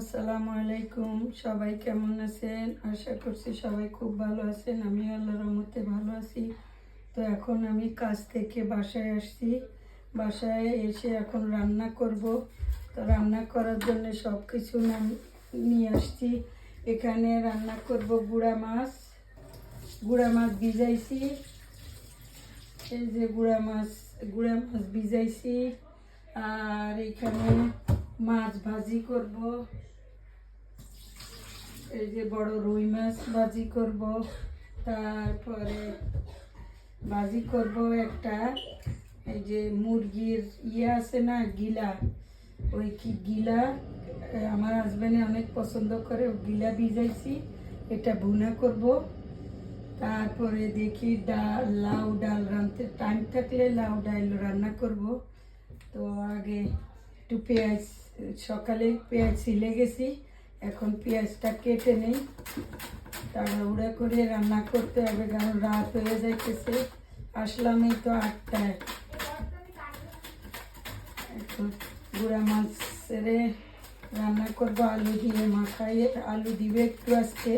আসসালামু আলাইকুম। সবাই কেমন আছেন? আশা করছি সবাই খুব ভালো আছেন। আমি আল্লাহর রহমতে ভালো আছি। তো এখন আমি কাজ থেকে বাসায় আসছি। বাসায় এসে এখন রান্না করব। তো রান্না করার জন্য সব কিছু নিয়ে আসছি। এখানে রান্না করব গুড়া মাছ। গুড়া মাছ ভিজাইছি। এই যে গুড়া মাছ গুড়া মাছ ভিজাইছি। আর এখানে মাছ ভাজি করব। এই যে বড় রুই মাছ ভাজি করব, তারপরে ভাজি করব একটা, এই যে মুরগির ইয়ে আছে না, গিলা, ওই কি গিলা আমার হাজব্যান্ডে অনেক পছন্দ করে গিলা ভিজাইছি, এটা ভুনা করব, তারপরে দেখি ডাল লাউ ডাল রাঁধতে টাইম থাকলে লাউ ডাল রান্না করব, তো আগে একটু পেঁয়াজ, সকালে পেঁয়াজ ছিলে গেছি এখন পেঁয়াজটা কেটে নেই। তাড়াহুড়া করে রান্না করতে হবে, কারণ রাত হয়ে যাইতেছে। আসলাম এই তো আটটায়। এখন গুঁড়া মাছ ছেড়ে রান্না করব, আলু দিয়ে মাখাইয়ে, আলু দিবে একটু আজকে।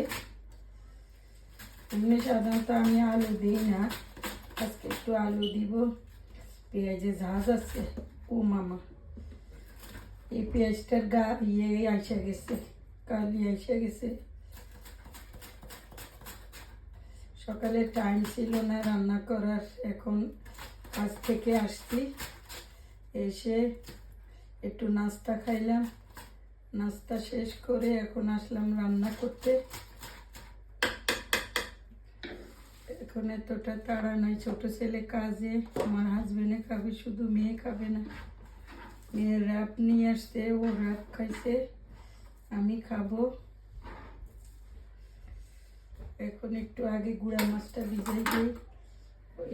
এমনি সাধারণত আমি আলু দিই না। আজকে একটু আলু দিব। পেঁয়াজে ঝাঁজ আছে। ও মামা, এই পেঁয়াজটার গা ইয়ে আইসা গেছে। কালি আইসা গেছে। সকালে টাইম ছিল না রান্না করার, এখন কাজ থেকে আসছি। এসে একটু নাস্তা খাইলাম। নাস্তা শেষ করে এখন আসলাম রান্না করতে। এখন এতটা তাড়া নাই, ছোট ছেলে কাজে, আমার হাজবেন্ডে খাবে, শুধু মেয়ে খাবে না। মেয়ের র্যাপ নিয়ে আসছে, ও র্যাপ খাইছে। আমি খাব। এখন একটু আগে গুঁড়া মাছটা ভিজাই দিই।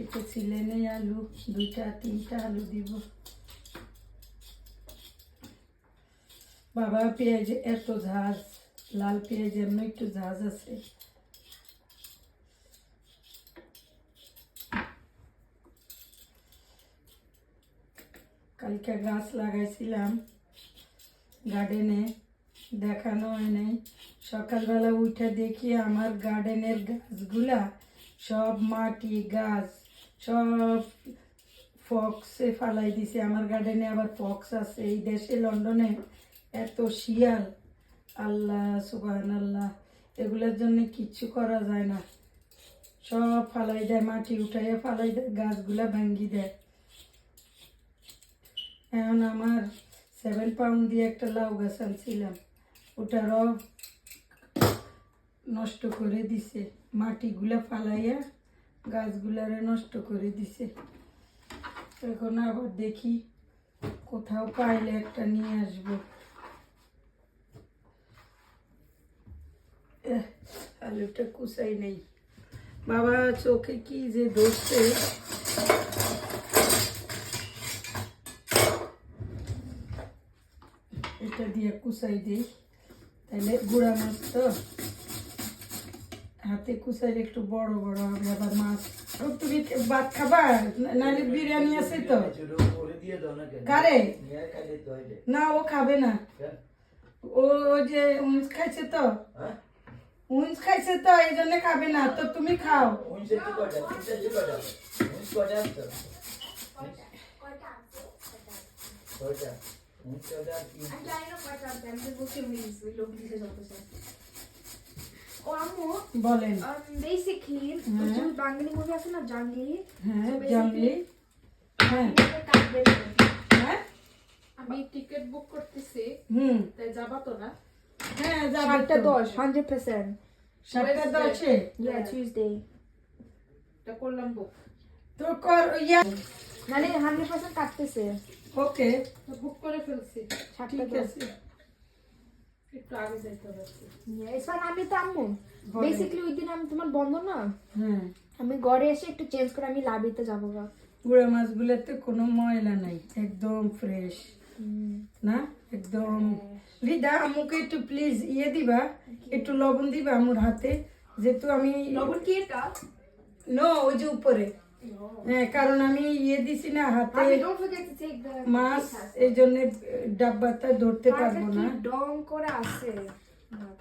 একটু ছিলে নেই আলু, দুইটা, তিনটা আলু দিব। বাবা পেঁয়াজ, এত ঝাঁজ লাল পেঁয়াজ, এমন একটু ঝাঁজ আছে। কালকে গাছ লাগাইছিলাম গার্ডেনে। দেখানো হয় নাই। সকালবেলা উঠে দেখি আমার গার্ডেনের গাছগুলা সব মাটি, গাছ, সব ফক্সে ফালাই দিছে। আমার গার্ডেনে আবার ফক্স আছে। এই দেশে, লন্ডনে এত শিয়াল। আল্লাহ সুবাহান আল্লাহ এগুলোর জন্য কিচ্ছু করা যায় না। সব ফালাই দেয়, মাটি উঠাইয়া ফালাই দেয়, গাছগুলা ভাঙ্গি দেয়। এখন আমার সেভেন পাউন্ড দিয়ে একটা লাউ গাছ আনছিলাম। ওটারও নষ্ট করে দিছে। মাটিগুলা ফালাইয়া গাছগুলারে নষ্ট করে দিছে। এখন আবার দেখি কোথাও পাইলে একটা নিয়ে আসব। আলুটা কুচাই নেই। বাবা, চোখে কি যে ধরছে। এটা দিয়ে কুচাই দিই। তাহলে গুঁড়া মাছ তো হাতে কুচাইলে একটু বড় বড় হবে, আবার মাছ তুমি ভাত খাবা? নাহলে বিরিয়ানি আছে তো। কারে? না, ও খাবে না। ও যে উইন্স খাইছে তো। উইন্স খাইছে তো, এই জন্য খাবে না, তো তুমি খাও। I'm ও আম্মু বলেন। বেসিকলি হ্যাঁ। বাঙালি মুভি আছে না জাঙ্গলি। হ্যাঁ জানলি হ্যাঁ। হ্যাঁ? আমি টিকিট বুক করতেছি হুম। তাই যাবা তো না? হ্যাঁ যাবে সাতটা তো। দশ হান্ড্রেড পার্সেন্ট সাতটা দশে? ইয়া টিউসডে এটা করলাম বুক তো কর ইয়া। মানে হান্ড্রেড পার্সেন্ট কাটতেছে। ওকে। বুক করে ফেলছি। ঠিক আছে। একটু আগে যাইতে হবে এসবার আমি তো আম্মু। বলেন। ওই দিন আমি তোমার বন্ধ না? হ্যাঁ আমি ঘরে এসে একটু চেঞ্জ করে আমি লাবিতে যাব গা। গুঁড়া মাছগুলোতে কোনো ময়লা নাই। একদম ফ্রেশ না? একদম রিদা আমাকে একটু প্লিজ ইয়ে দিবা। একটু লবণ দিবা আমার হাতে। যেহেতু আমি লবণ কি এটা? নো ওই যে উপরে. হ্যাঁ কারণ আমি ইয়ে দিছি না হাতে মাছ এই জন্য ডাব্বাটা ধরতে পারব না। ডং করে আছে?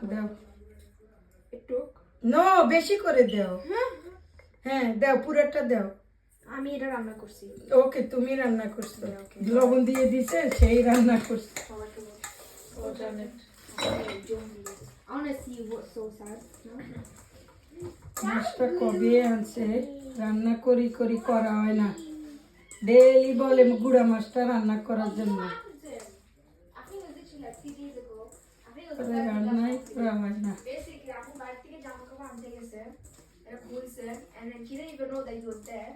দাও। একটু। নো বেশি করে দাও। হ্যাঁ। দাও পুরোটা দাও। আমি এটা রান্না করছি। ওকে তুমি রান্না করছ। Okay. লবণ দিয়ে দিছে সেই রান্না করছে? মাছটা কবে আনছে? রান্না করি করি করা হয় না ডেইলি বলে গুড়া মাছটা রান্না করার জন্য I think it was literally like two days ago. I think it was তবে like রান্নাই করা হয় না basically আপু বাড়ি থেকে জামা কাপড় আনতে গেছে এটা খুলছে and then he didn't even know that he was there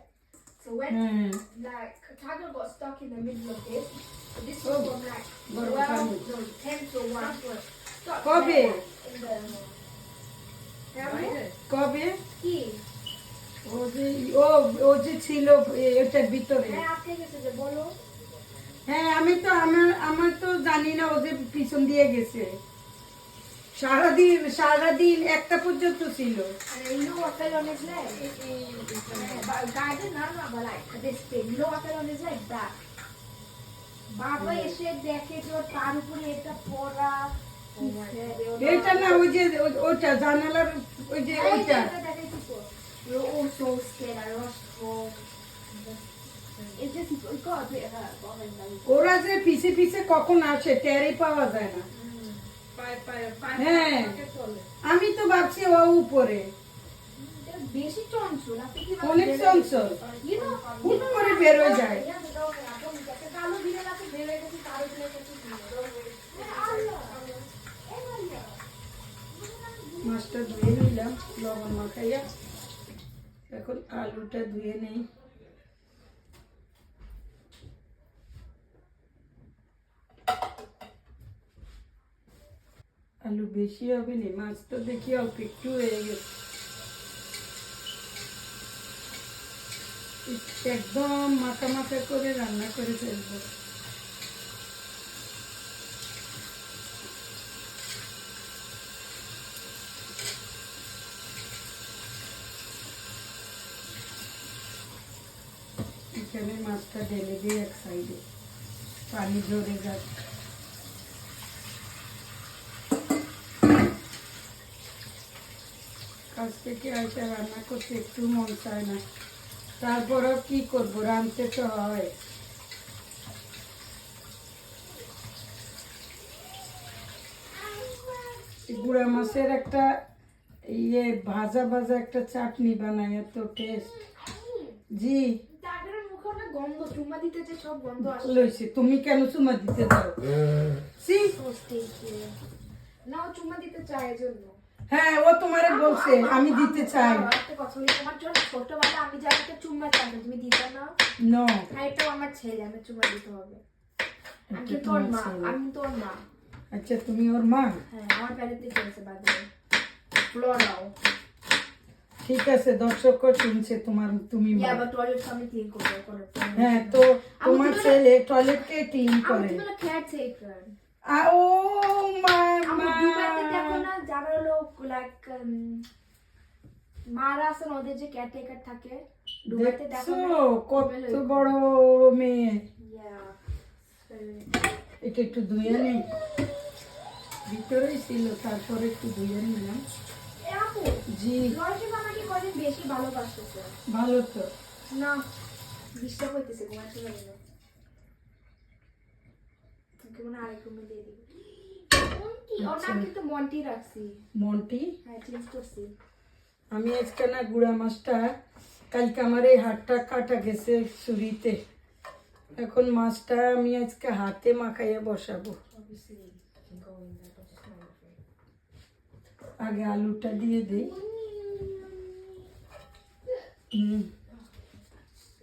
so when হ্যাঁ like Tiger got stuck in the middle of this so this Oh. was from like Baru 12 kami. no 10 to 1 was stuck Kobe. there in the হ্যাঁ, আম্মু? বাইরে কবে কি ও যে ও ও যে ছিল এটার ভিতরে। হ্যাঁ আমি তো আমার আমার তো জানি না পিছন দিয়ে গেছে। সারাদিন সারাদিন একটা পর্যন্ত ছিল। বাবা এসে দেখে ওর তার উপরে এটা পড়া। এটা না ওই যে ওটা জানালার ওই যে ওইটা। You're all so scared. I rushed home. It's just it got a bit like, ওরা যে পিছে পিছে কখন আসে টেরই পাওয়া যায় না হ্যাঁ। আমি তো ভাবছি ও উপরে অনেক চঞ্চল হুট করে যায়। মাছটা ধুয়ে নিলাম লবণ মাখাইয়া এখন আলুটা ধুয়ে নেই। আলু বেশি হবে না, মাছ তো দেখি অল্প একটু হয়ে গেছে। একদম মাখা মাখা করে রান্না করে ফেলব এখানে মাছটা ঢেলে দিই এক সাইডে পানি ঝরে যাক। কাছ থেকে আসে রান্না করতে একটু মন চায় না। তারপরও কি করব? রাঁধতে তো হয়। গুড়া মাছের একটা ইয়ে ভাজা ভাজা একটা চাটনি বানায়, এত টেস্ট জি। গন্ধ চুমা দিতে যে সব গন্ধ আসে। লইছি তুমি কেন চুমা দিতে দাও সি না ও চুমা দিতে চায় এজন্য। হ্যাঁ ও তোমারে বলছে আমি দিতে চাই। একটা তোমার জন্য ছোটবেলা আমি যাকে চুম্মা চাইতাম তুমি দিতে না নো হ্যাঁ আমার ছেলে আমি চুম্মা দিতে হবে। আমি ওর মা আমি তোর মা। আচ্ছা তুমি ওর মা? হ্যাঁ আমার প্যারেন্টে চলছে বাদে ফ্লোরাও ঠিক আছে দর্শকও শুনছে তোমার তুমি হ্যাঁ তো তোমার ছেলে টয়লেটকে ক্লিন করে। ও মা যারা হলো লাইক মারা ওদের যে কেয়ার টেকার থাকে দেখো কত বড় মেয়ে। এটা একটু ধুয়ে নেই ভিতরেই ছিল তারপরে একটু ধুয়ে নিলাম। জি। লয়সে আমাকে কদিন বেশি ভালোবাসতেছে। ভালো তো। না ডিস্টার্ব হইতেছে ঘুমাতে পারি না। তোকে মনে আরেক রুমে দিয়ে দিবি। ওর নাম কিন্তু মন্টি রাখছি। মন্টি? হ্যাঁ চেঞ্জ করছি। আমি আজকে না গুড়া মাছটা কালকে আমার এই হাতটা কাটা গেছে ছুরিতে। এখন মাছটা আমি আজকে হাতে মাখাইয়া বসাবো। আগে আলুটা দিয়ে দিই।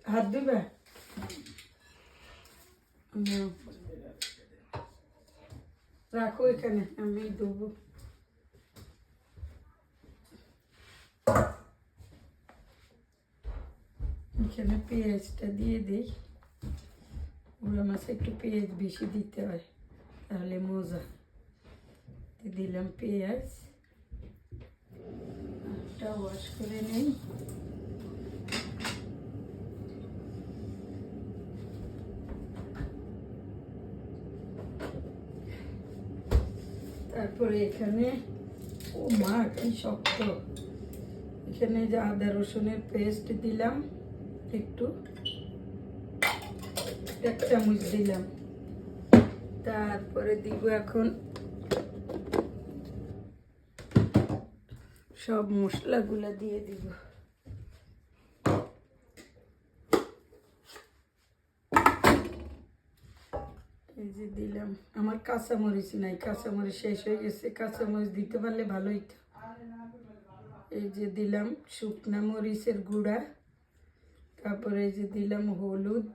হাত দিবে। রাখো এখানে, আমি দেবো। এখানে পেঁয়াজটা দিয়ে দিই। ওরা মাছে একটু পেঁয়াজ বেশি দিতে হয়, তাহলে মজা। দিলাম পেঁয়াজ। হাতটা ওয়াশ করে নেই। তারপরে এখানে, ও মা, কি শক্ত। এখানে যে আদা রসুনের পেস্ট দিলাম, একটু। এক চামচ দিলাম। তারপরে দিব এখন সব মশলাগুলো দিয়ে দিব। এই যে দিলাম। আমার কাঁচামরিচ নাই, কাঁচামরিচ শেষ হয়ে গেছে। কাঁচামরিচ দিতে পারলে ভালো হইতো। এই যে দিলাম শুকনা মরিচের গুঁড়া। তারপরে এই যে দিলাম হলুদ।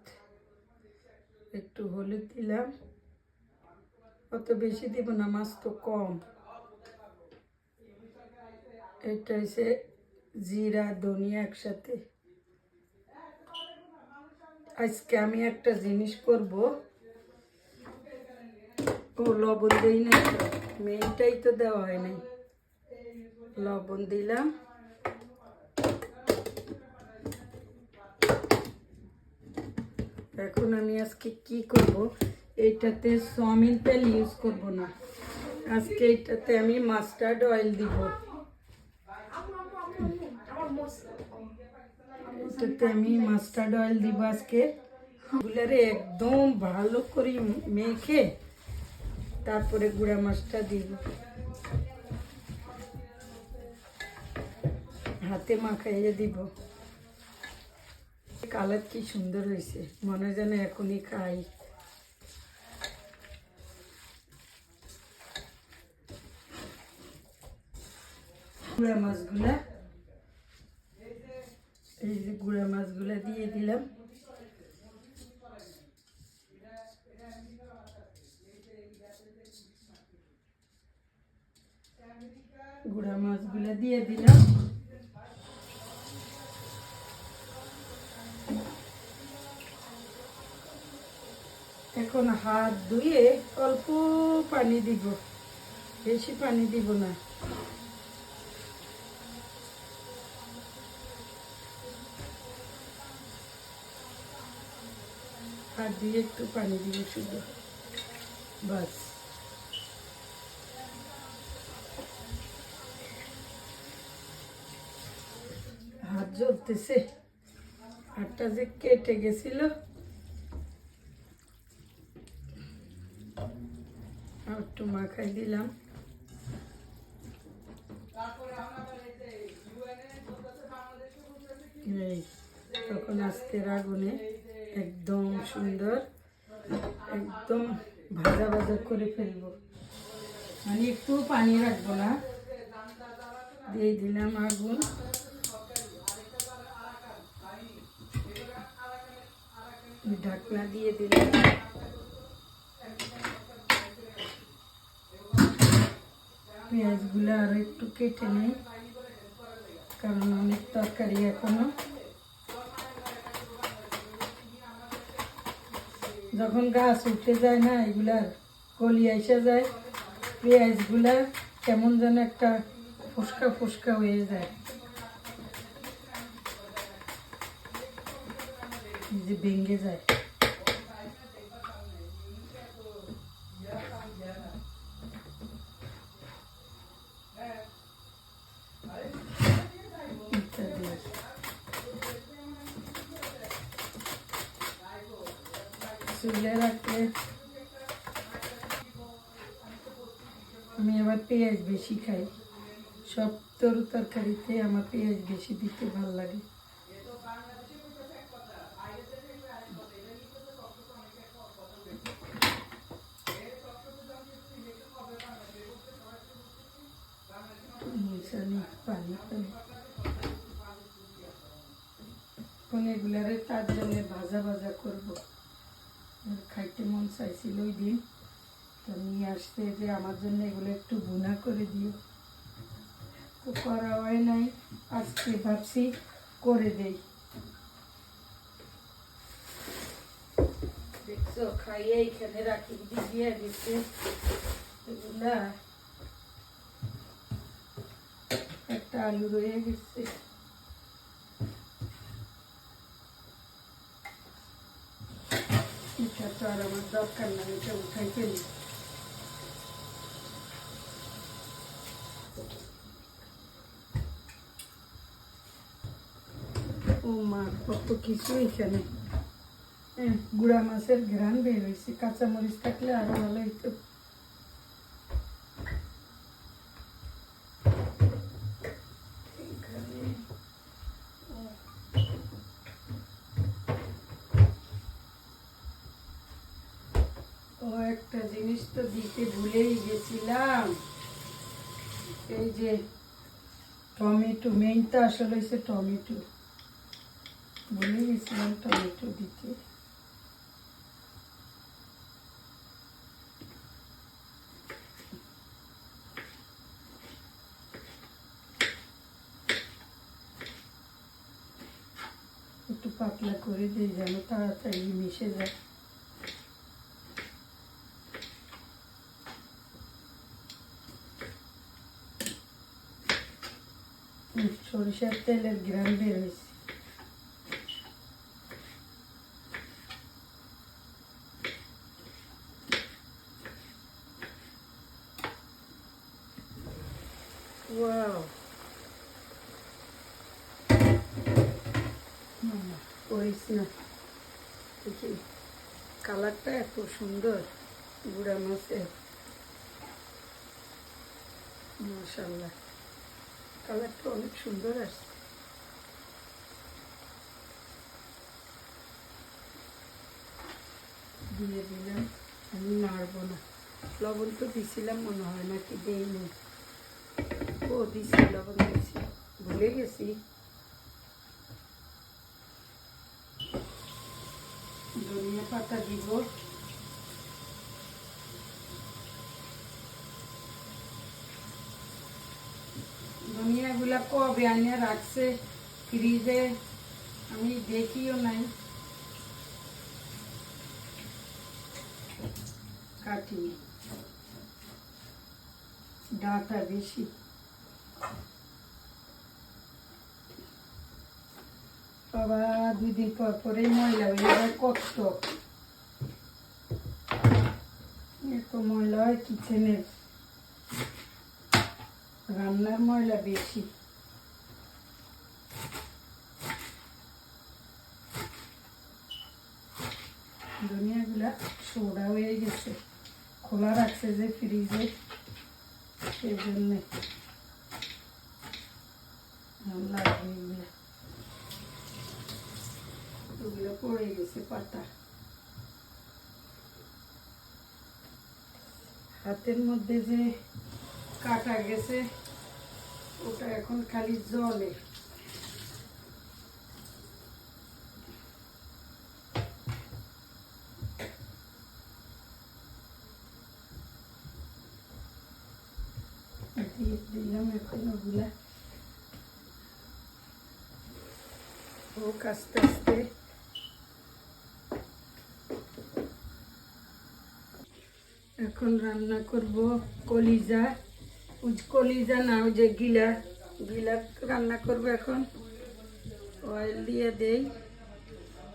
একটু হলুদ দিলাম। অত বেশি দিব না, মাছ তো কম। এটা হচ্ছে জিরা, ধনিয়া একসাথে। আজকে আমি একটা জিনিস করব। ও, লবণ দিই না মেনটাই তো দেওয়া হয় নাই। লবণ দিলাম। এখন আমি আজকে কি করব? এইটাতে সয়াবিন তেল ইউজ করব না। আজকে এইটাতে আমি মাস্টার্ড অয়েল দিব আমার মোস এটাতে আমি মাস্টার্ড অয়েল দিব আজকে। গুলারে একদম ভালো করে মেখে তারপরে গুঁড়া মাছটা দিব। হাতে মাখাইয়ে দিব। কালার কি সুন্দর হয়েছে, মনে যেন এখনই খাই। গুঁড়া মাছগুলা এই যে গুঁড়া মাছগুলা দিয়ে দিলাম। গুঁড়া মাছগুলা দিয়ে দিলাম। এখন হাত ধুয়ে অল্প পানি দিব। বেশি পানি দিব না। হাত দিয়ে একটু পানি দিব শুধু। বাস। হাত জ্বলতেছে। হাতটা যে কেটে গেছিল। একটু মাখাই দিলাম। তখন আস্তের আগুনে একদম সুন্দর একদম ভাজা ভাজা করে ফেলব। মানে একটু পানি রাখব না। দিয়ে দিলাম আগুন। ঢাকনা দিয়ে দিলাম। পেঁয়াজগুলো আরও একটু কেটে নেই, কারণ অনেক তরকারি এখনও। যখন গাছ উঠে যায় না এগুলার কলি এসে যায় পেঁয়াজগুলা কেমন যেন একটা ফুসকা ফুসকা হয়ে যায়। যে ভেঙে যায়। তরু তরকারিতে আমার পেঁয়াজ বেশি দিতে ভালো লাগে। তার জন্য ভাজা ভাজা করব। খাইতে মন চাইছিল ওই দিন। তো নিয়ে আসতে যে আমার জন্য এগুলো একটু ভুনা করে দিও। তো করা হয় নাই। আজকে ভাবছি করে দেই। দেখছ, খাইয়ে এখানে রাখি দিয়ে দিচ্ছে এগুলা একটা আলু রয়ে গেছে। তো আর আমার দরকার নাই, এটা উঠাই ফেলি। ও কত হ্যাঁ মাছের বের হয়েছে, কাঁচামরিচ থাকলে আরও একটা জিনিস তো দিতে ভুলেই গেছিলাম। এই যে টমেটো মেইনটা আসলে হয়েছে টমেটো। ভুলে গেছিলাম টমেটো দিতে একটু পাতলা করে দিই যেন তাড়াতাড়ি মিশে যায় হুম, সরিষার তেলের গ্রাম বের হয়েছে ওয়াও মামা, করিস না দেখি কালারটা এত সুন্দর, গুড়া মাছের। মাশাল্লাহ কালারটা অনেক সুন্দর আসছে। দিয়ে দিলাম, আমি নাড়বো না। লবণ তো দিছিলাম, মনে হয় না কি দেইনি। ও দিছি, লবণ দিছি। ভুলে গেছি। ধনিয়া পাতা দিব ধনিয়াগুলা কবে আনিয়ে রাখছে ফ্রিজে আমি দেখিও নাই কাটি ডাটা বেশি বাবা, দুই দিন পর পরেই ময়লা হয়ে যায়, কষ্ট। এত ময়লা হয় কিচেনের রান্নার ময়লা বেশি। দুনিয়াগুলা সোডা হয়ে গেছে। খোলা রাখছে যে ফ্রিজে সেই জন্যে। লাগবে ওগুলো পড়ে গেছে পাতা হাতের মধ্যে যে কাটা গেছে, ওটা এখন খালি জলে। দিলাম এখন ওগুলা। হোক আস্তে আস্তে এখন রান্না করব কলিজা। ওই কলিজা না, ওই যে গিলা। গিলা রান্না করব এখন। অয়েল দিয়ে দেই।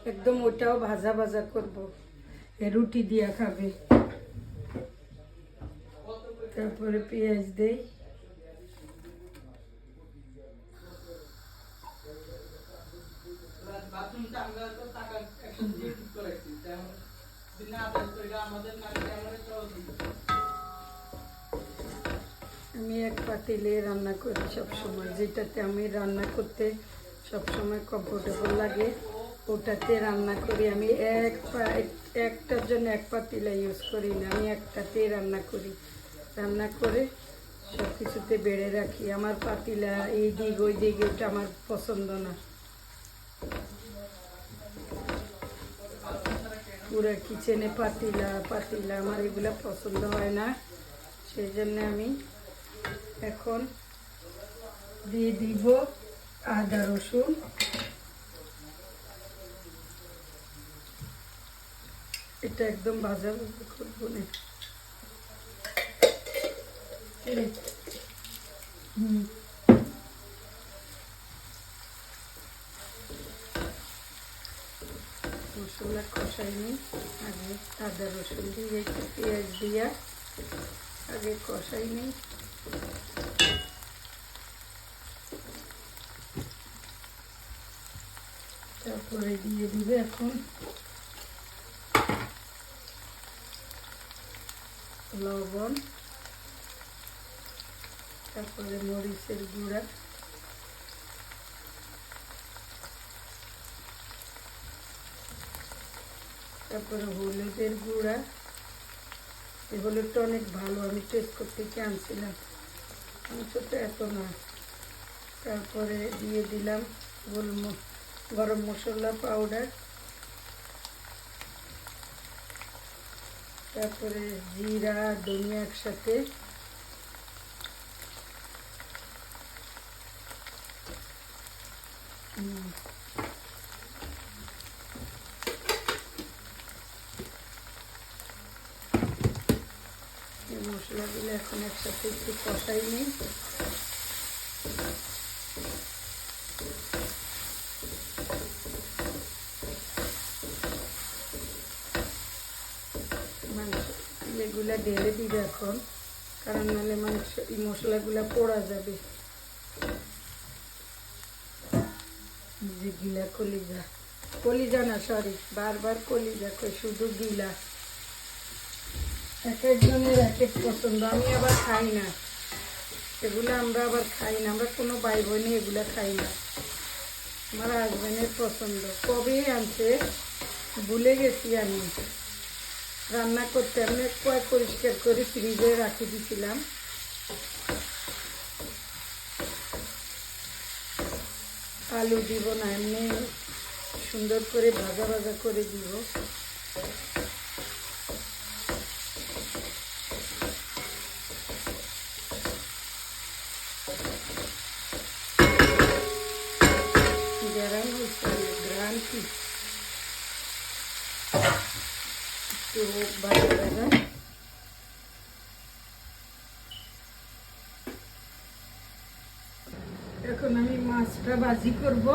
একদম ওটাও ভাজা ভাজা করব। রুটি দিয়া খাবে। তারপরে পেঁয়াজ দেই। তো টাকা দিয়ে ঠিক করেছি। আমি এক পাতিলে রান্না করি সব সময় যেটাতে আমি রান্না করতে সব সময় কমফোর্টেবল লাগে, ওটাতে রান্না করি। আমি এক একটার জন্য এক পাতিলা ইউজ করি না, আমি একটাতেই রান্না করি। রান্না করে সব কিছুতে বেড়ে রাখি। আমার পাতিলা এই দিক ওই দিক এটা আমার পছন্দ না। পুরো কিচেনে পাতিলা পাতিলা, আমার এগুলো পছন্দ হয় না। সেই জন্য আমি এখন দিয়ে দিব আদা, রসুন। এটা একদম ভাজা ভাজা করব না। হুম। মশলা কষাই নিই আগে আদা, রসুন দিয়ে একটু পেঁয়াজ দিয়া আগে কষাই নিই তারপরে দিয়ে দিবে এখন লবণ, তারপরে মরিচের গুঁড়া। তারপরে হলুদের গুঁড়া। এই হলুদটা অনেক ভালো, আমি টেস্ট করতে আনছিলাম? মাংসটা এত না। তারপরে দিয়ে দিলাম গোলম গরম মশলা পাউডার তারপরে জিরা, ধনিয়া একসাথে হুম। এই মশলাগুলো এখন একসাথে একটু কষাই নিই। মাংস এগুলা ঢেলে দিবে এখন, কারণ নাহলে মাংস, এই মশলাগুলা পোড়া যাবে। যে গিলা কলিজা। কলিজা না সরি বারবার কলিজা শুধু গিলা। এক একজনের এক এক পছন্দ। আমি আবার খাই না। এগুলো আমরা আবার খাই না। আমরা কোনো ভাই বোনই এগুলা খাই না। আমার হাজবেন্ডের পছন্দ। কবে আনছে? ভুলে গেছি আমি। রান্না করতে আমি কয়েক পরিষ্কার করে ফ্রিজে রাখি দিয়েছিলাম আলু দিব না, এমনি সুন্দর করে ভাজা ভাজা করে দিব গরম হয়েছে গ্রান কি এখন আমি মাছটা ভাজি করব।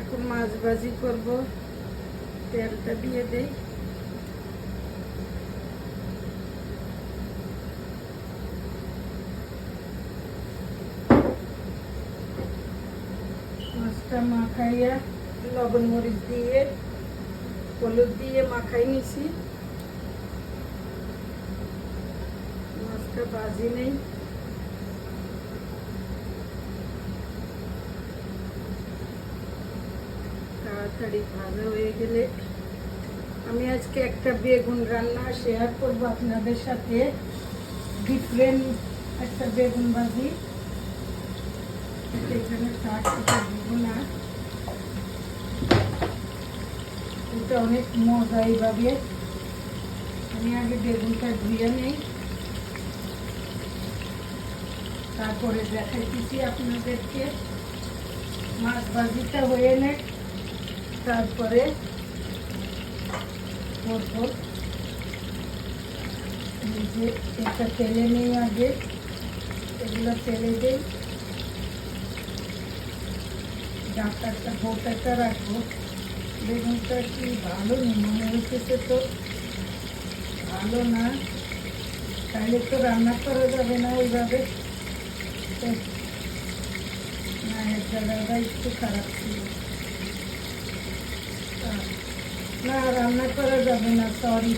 এখন মাছ ভাজি করব। তেলটা দিয়ে দেই। মাছটা মাখাইয়া লবণ মরিচ দিয়ে হলুদ দিয়ে মাখাই নিছি। মাছটা ভাজি নেই। তাড়াতাড়ি ভাজা হয়ে গেলে আমি আজকে একটা বেগুন রান্না শেয়ার করব আপনাদের সাথে। ডিফারেন্ট একটা বেগুন ভাজি। এখানে এটা দিব না এটা অনেক মজা এইভাবে। আমি আগে বেগুনটা ধুয়ে নেই। তারপরে দেখাইতেছি আপনাদেরকে। মাছ ভাজিটা হয়ে নেই। তারপরে করব। যে এটা তেলে নেই আগে। এগুলো তেলে দেই। ডাক্তারটা বোটাটা রাখব। বেগুনটা কি ভালো? মনে হচ্ছে তো। ভালো না? তাহলে তো রান্না করা যাবে না ওইভাবে না এর জায়গাটা একটু খারাপ ছিল। না, রান্না করা যাবে না সরি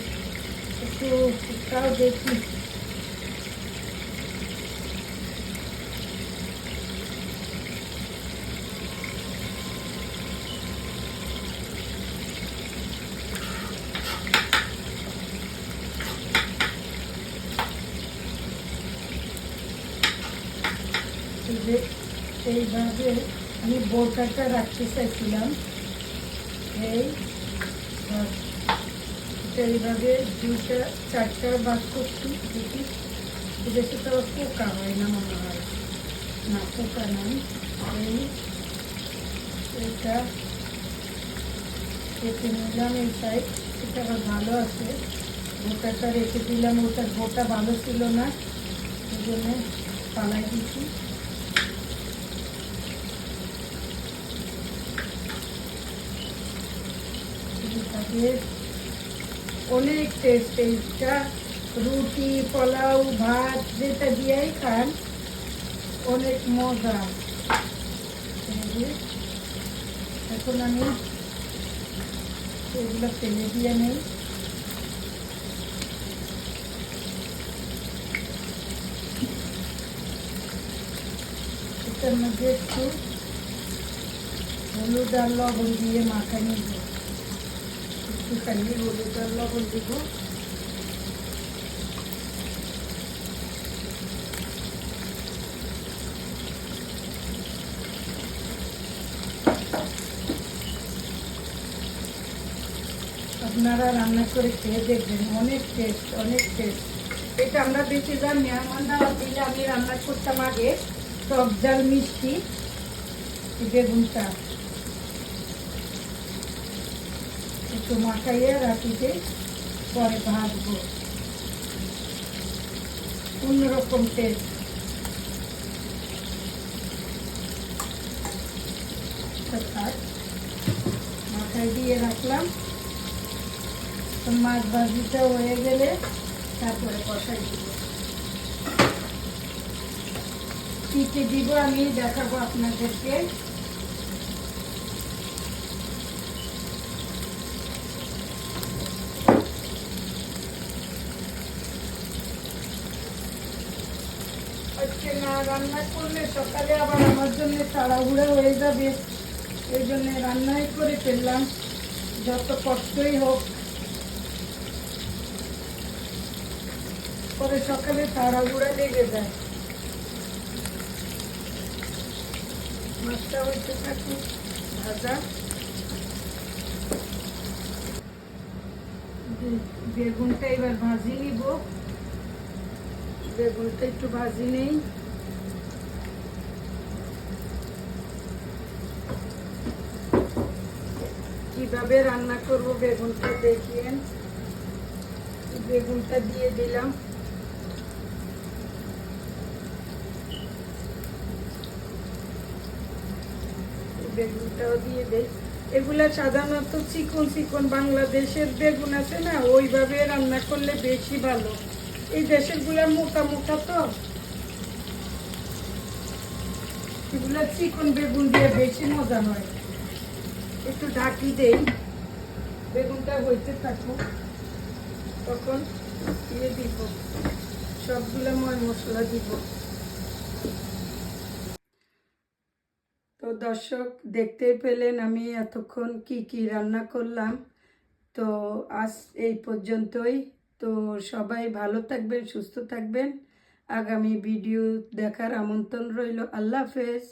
একটু তাও দেখি। বোটাটা রাখতে চাইছিলাম। এই। এটা এইভাবে দুইটা, চারটা বাদ করছি, দেখি। বেশি তো পোকা হয় না মনে হয়। না, পোকা নাই। এই, এটা কেটে নিলাম এই সাইড এটা আবার ভালো আছে। গোটাটা রেখে দিলাম, ওটার গোটা ভালো ছিল না। ওই জন্য পালাই দিচ্ছি এইভাবে অনেক টেস্ট এইটা রুটি, পোলাও, ভাত, যেটা দিয়েই খান, অনেক মজা। এখন আমি এগুলো ফেলে দিয়ে নেই। এটার মধ্যে একটু হলুদ আর লবণ দিয়ে মাখা নিব আপনারা রান্না করে খেয়ে দেখবেন, অনেক টেস্ট অনেক টেস্ট এটা আমরা বেশিরভাগ মেহমান দাওয়াত দিলে আমি রান্না করতাম আগে, টক জাল মিষ্টি বেগুনটা। একটু মাখাইয়ে রাখিতে পরে ভাজবো অন্যরকম টেস্ট থাক মাথায় দিয়ে রাখলাম তো মাছ ভাজিটা হয়ে গেলে তারপরে কষাই দিব কী কী দিব আমি দেখাবো আপনাদেরকে আজকে না রান্না করলে সকালে আবার আমার জন্য তাড়াহুড়ো হয়ে যাবে। এই জন্য রান্নাই করে ফেললাম। যত কষ্টই হোক। পরে সকালে তাড়াহুড়া লেগে যায়। মাছটা ভাজা। বেগুনটা এবার ভাজি নিব। বেগুনটা একটু ভাজি নেই। কীভাবে রান্না করব বেগুনটা দেখিয়েন। বেগুনটা দিয়ে দিলাম। বেগুনটাও দিয়ে দেই। এগুলা সাধারণত চিকন চিকন বাংলাদেশের বেগুন আছে না, ওইভাবে রান্না করলে বেশি ভালো। এই দেশেরগুলা মোটা মোটা তো। এগুলা চিকন বেগুন দিয়ে বেশি মজা হয়। একটু ঢাকি দেই। বেগুনটা হইতে থাকুক তখন দিয়ে দিব। সবগুলো ময় মশলা দিব। তো দর্শক, দেখতে পেলেন আমি এতক্ষণ কি কি রান্না করলাম। তো আজ এই পর্যন্তই। তো সবাই ভালো থাকবেন, সুস্থ থাকবেন। আগামী ভিডিও দেখার আমন্ত্রণ রইল। আল্লাহ হাফেজ।